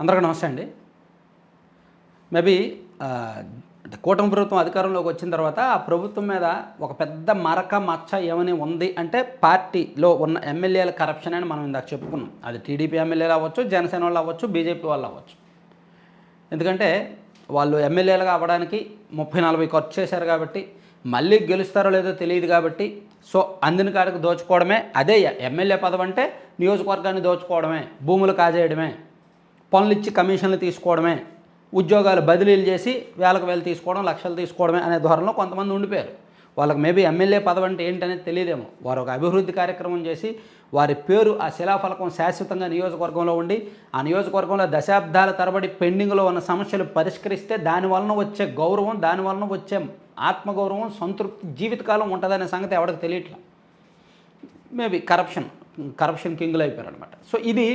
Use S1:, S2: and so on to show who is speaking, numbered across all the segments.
S1: అందరికీ నమస్తే అండి. మేబీ అంటే కూటమి ప్రభుత్వం అధికారంలోకి వచ్చిన తర్వాత ఆ ప్రభుత్వం మీద ఒక పెద్ద మరక మచ్చ ఏమని ఉంది అంటే పార్టీలో ఉన్న ఎమ్మెల్యేల కరప్షన్ అని మనం ఇందాక చెప్పుకున్నాం. అది టీడీపీ ఎమ్మెల్యేలు అవ్వచ్చు జనసేన వాళ్ళు అవ్వచ్చు బీజేపీ వాళ్ళు అవ్వచ్చు. ఎందుకంటే వాళ్ళు ఎమ్మెల్యేలుగా అవ్వడానికి ముప్పై నలభై ఖర్చు చేశారు కాబట్టి మళ్ళీ గెలుస్తారో లేదో తెలియదు కాబట్టి సో అందిన కాడికి దోచుకోవడమే. అదే ఎమ్మెల్యే పదవి అంటే నియోజకవర్గాన్ని దోచుకోవడమే భూములు కాజేయడమే. పనులు ఇచ్చి కమిషన్లు తీసుకోవడమే ఉద్యోగాలు బదిలీలు చేసి వేలకు వేలు తీసుకోవడం లక్షలు తీసుకోవడమే అనే ధోరణిలో కొంతమంది ఉండిపోయారు. వాళ్ళకి మేబీ ఎమ్మెల్యే పదవి అంటే ఏంటనేది తెలియదేమో. వారు ఒక అభివృద్ధి కార్యక్రమం చేసి వారి పేరు ఆ శిలాఫలకం శాశ్వతంగా నియోజకవర్గంలో ఉండి ఆ నియోజకవర్గంలో దశాబ్దాల తరబడి పెండింగ్లో ఉన్న సమస్యలు పరిష్కరిస్తే దాని వలన వచ్చే గౌరవం దాని వలన వచ్చే ఆత్మగౌరవం సంతృప్తి జీవితకాలం ఉంటుందనే సంగతి ఎవరికి తెలియట్లేదు మేబీ కరప్షన్ కరప్షన్ కింగ్లు అయిపోయారు అనమాట సో ఇది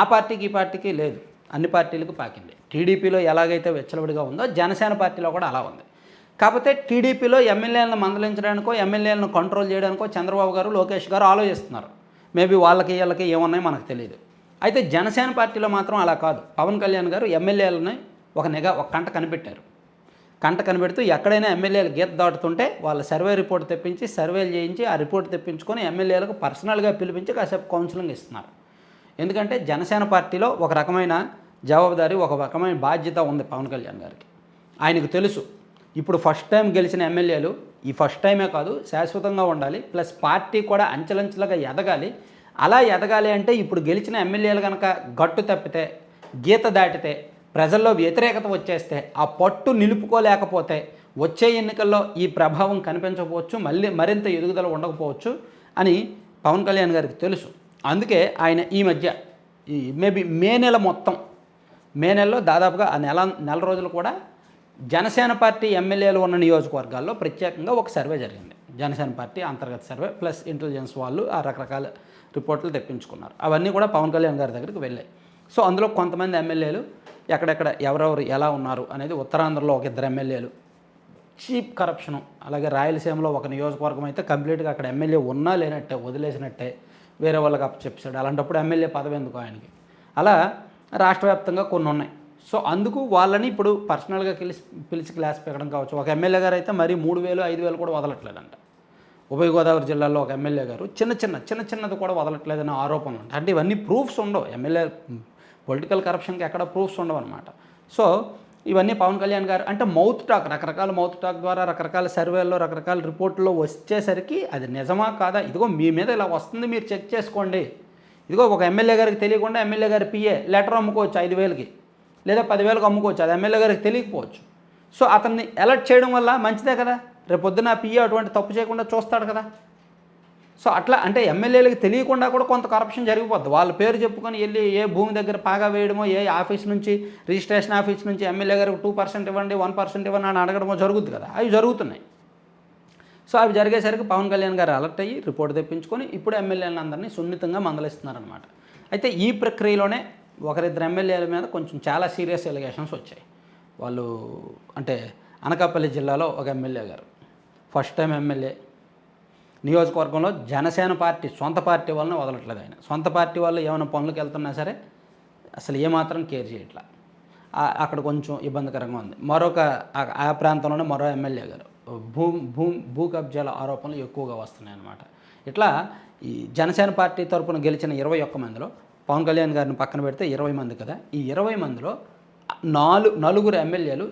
S1: ఆ పార్టీకి ఈ పార్టీకి లేదు. అన్ని పార్టీలకు పాకింది. టీడీపీలో ఎలాగైతే వెచ్చలవిడిగా ఉందో జనసేన పార్టీలో కూడా అలా ఉంది. కాకపోతే టీడీపీలో ఎమ్మెల్యేలను మందలించడానికో ఎమ్మెల్యేలను కంట్రోల్ చేయడానికో చంద్రబాబు గారు లోకేష్ గారు ఆలోచిస్తున్నారు. మేబీ వాళ్ళకి వీళ్ళకి ఏమున్నాయో మనకు తెలియదు. అయితే జనసేన పార్టీలో మాత్రం అలా కాదు. పవన్ కళ్యాణ్ గారు ఎమ్మెల్యేలని ఒక నిఘా ఒక కంట కనిపెట్టారు. కంట కనిపెడుతూ ఎక్కడైనా ఎమ్మెల్యేలు గీత దాటుతుంటే వాళ్ళ సర్వే రిపోర్ట్ తెప్పించి సర్వేలు చేయించి ఆ రిపోర్ట్ తెప్పించుకొని ఎమ్మెల్యేలకు పర్సనల్గా పిలిపించి కాసేపు కౌన్సిలింగ్ ఇస్తున్నారు. ఎందుకంటే జనసేన పార్టీలో ఒక రకమైన జవాబుదారీ ఒక రకమైన బాధ్యత ఉంది పవన్ కళ్యాణ్ గారికి. ఆయనకు తెలుసు. ఇప్పుడు ఫస్ట్ టైం గెలిచిన ఎమ్మెల్యేలు ఈ ఫస్ట్ టైమే కాదు శాశ్వతంగా ఉండాలి. ప్లస్ పార్టీ కూడా అంచెలంచెలుగా ఎదగాలి. అలా ఎదగాలి అంటే ఇప్పుడు గెలిచిన ఎమ్మెల్యేలు కనుక గట్టు తప్పితే గీత దాటితే ప్రజల్లో వ్యతిరేకత వచ్చేస్తే ఆ పట్టు నిలుపుకోలేకపోతే వచ్చే ఎన్నికల్లో ఈ ప్రభావం కనిపించకపోవచ్చు మళ్ళీ మరింత ఎదుగుదల ఉండకపోవచ్చు అని పవన్ కళ్యాణ్ గారికి తెలుసు. అందుకే ఆయన ఈ మధ్య ఈ మేబీ మే నెల మొత్తం మే నెలలో దాదాపుగా ఆ నెల నెల రోజులు కూడా జనసేన పార్టీ ఎమ్మెల్యేలు ఉన్న నియోజకవర్గాల్లో ప్రత్యేకంగా ఒక సర్వే జరిగింది. జనసేన పార్టీ అంతర్గత సర్వే ప్లస్ ఇంటెలిజెన్స్ వాళ్ళు ఆ రకరకాల రిపోర్ట్లు తెప్పించుకున్నారు. అవన్నీ కూడా పవన్ కళ్యాణ్ గారి దగ్గరికి వెళ్ళాయి. సో అందులో కొంతమంది ఎమ్మెల్యేలు ఎక్కడెక్కడ ఎవరెవరు ఎలా ఉన్నారు అనేది ఉత్తరాంధ్రలో ఒక ఇద్దరు ఎమ్మెల్యేలు చీప్ కరప్షను అలాగే రాయలసీమలో ఒక నియోజకవర్గం అయితే కంప్లీట్గా అక్కడ ఎమ్మెల్యే ఉన్నా లేనట్టే వదిలేసినట్టే వేరే వాళ్ళకి అప్పచెప్పాడు అలాంటప్పుడు ఎమ్మెల్యే పదవి ఎందుకు ఆయనకి? అలా రాష్ట్ర వ్యాప్తంగా కొన్ని ఉన్నాయి సో అందుకు వాళ్ళని ఇప్పుడు పర్సనల్గా పిలిచి పిలిచి క్లాస్ పెట్టడం కావచ్చు. ఒక ఎమ్మెల్యే గారు అయితే మరీ మూడు వేలు ఐదు వేలు కూడా వదలట్లేదంట. ఉభయ గోదావరి జిల్లాలో ఒక ఎమ్మెల్యే గారు చిన్న చిన్న చిన్న చిన్నది కూడా వదలట్లేదనే ఆరోపణలు ఉంటాయి. అంటే ఇవన్నీ ప్రూఫ్స్ ఉండవు. ఎమ్మెల్యే పొలిటికల్ కరప్షన్కి ఎక్కడ ప్రూఫ్స్ ఉండవు అనమాట సో ఇవన్నీ పవన్ కళ్యాణ్ గారు అంటే మౌత్ టాక్ రకరకాల మౌత్ టాక్ ద్వారా రకరకాల సర్వేల్లో రకరకాల రిపోర్ట్లో వచ్చేసరికి అది నిజమా కాదా? ఇదిగో మీ మీద ఇలా వస్తుంది మీరు చెక్ చేసుకోండి. ఇదిగో ఒక ఎమ్మెల్యే గారికి తెలియకుండా ఎమ్మెల్యే గారి పిఏ లెటర్ అమ్ముకోవచ్చు ఐదు వేలకి. లేదా పదివేలకు అమ్ముకోవచ్చు అది ఎమ్మెల్యే గారికి తెలియకపోవచ్చు. సో అతన్ని అలర్ట్ చేయడం వల్ల మంచిదే కదా? రేపు పొద్దున పిఏ అటువంటి తప్పు చేయకుండా చూస్తాడు కదా? సో అట్లా అంటే ఎమ్మెల్యేలకు తెలియకుండా కూడా కొంత కరప్షన్ జరిగిపోద్ది. వాళ్ళ పేరు చెప్పుకొని వెళ్ళి ఏ భూమి దగ్గర పాగా వేయడమో ఏ ఆఫీస్ నుంచి రిజిస్ట్రేషన్ ఆఫీస్ నుంచి ఎమ్మెల్యే గారికి టూ పర్సెంట్ ఇవ్వండి వన్ పర్సెంట్ ఇవ్వండి అని అడగడమో జరుగుద్ది కదా? అవి జరుగుతున్నాయి. సో అవి జరిగేసరికి పవన్ కళ్యాణ్ గారు అలర్ట్ అయ్యి రిపోర్ట్ తెప్పించుకొని ఇప్పుడు ఎమ్మెల్యేలను అందరినీ సున్నితంగా మందలిస్తున్నారనమాట అయితే ఈ ప్రక్రియలోనే ఒకరిద్దరు ఎమ్మెల్యేల మీద కొంచెం చాలా సీరియస్ ఎలిగేషన్స్ వచ్చాయి. వాళ్ళు అంటే అనకాపల్లి జిల్లాలో ఒక ఎమ్మెల్యే గారు. First time MLA. నియోజకవర్గంలో జనసేన పార్టీ సొంత పార్టీ వాళ్ళని వదలట్లేదు ఆయన. సొంత పార్టీ వాళ్ళు ఏమైనా పనులకు వెళ్తున్నా సరే అసలు ఏమాత్రం కేర్ చేయట్లా. అక్కడ కొంచెం ఇబ్బందికరంగా ఉంది. మరొక ఆ ప్రాంతంలోనే మరో ఎమ్మెల్యే గారు. భూ భూ భూ కబ్జాల ఆరోపణలు ఎక్కువగా వస్తున్నాయి అన్నమాట ఇట్లా ఈ జనసేన పార్టీ తరఫున గెలిచిన ఇరవై ఒక్క మందిలో పవన్ కళ్యాణ్ గారిని పక్కన పెడితే ఇరవై మంది కదా ఈ ఇరవై మందిలో నాలుగు నలుగురు ఎమ్మెల్యేలు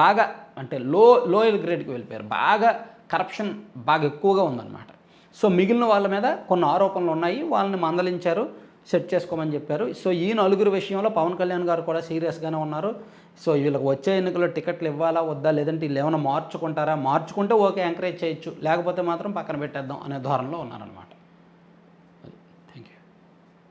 S1: బాగా అంటే లో లోయల్ గ్రేడ్కి వెళ్ళిపోయారు. బాగా కరప్షన్ బాగా ఎక్కువగా ఉందన్నమాట. సో మిగిలిన వాళ్ళ మీద కొన్ని ఆరోపణలు ఉన్నాయి వాళ్ళని మందలించారు. సెట్ చేసుకోమని చెప్పారు. సో ఈ నలుగురు విషయంలో పవన్ కళ్యాణ్ గారు కూడా సీరియస్గానే ఉన్నారు. సో వీళ్ళకి వచ్చే ఎన్నికల్లో టికెట్లు ఇవ్వాలా వద్దా లేదంటే వీళ్ళు ఏమైనా మార్చుకుంటారా? మార్చుకుంటే ఓకే ఎంకరేజ్ చేయొచ్చు. లేకపోతే మాత్రం పక్కన పెట్టేద్దాం అనే ధోరణిలో ఉన్నారనమాట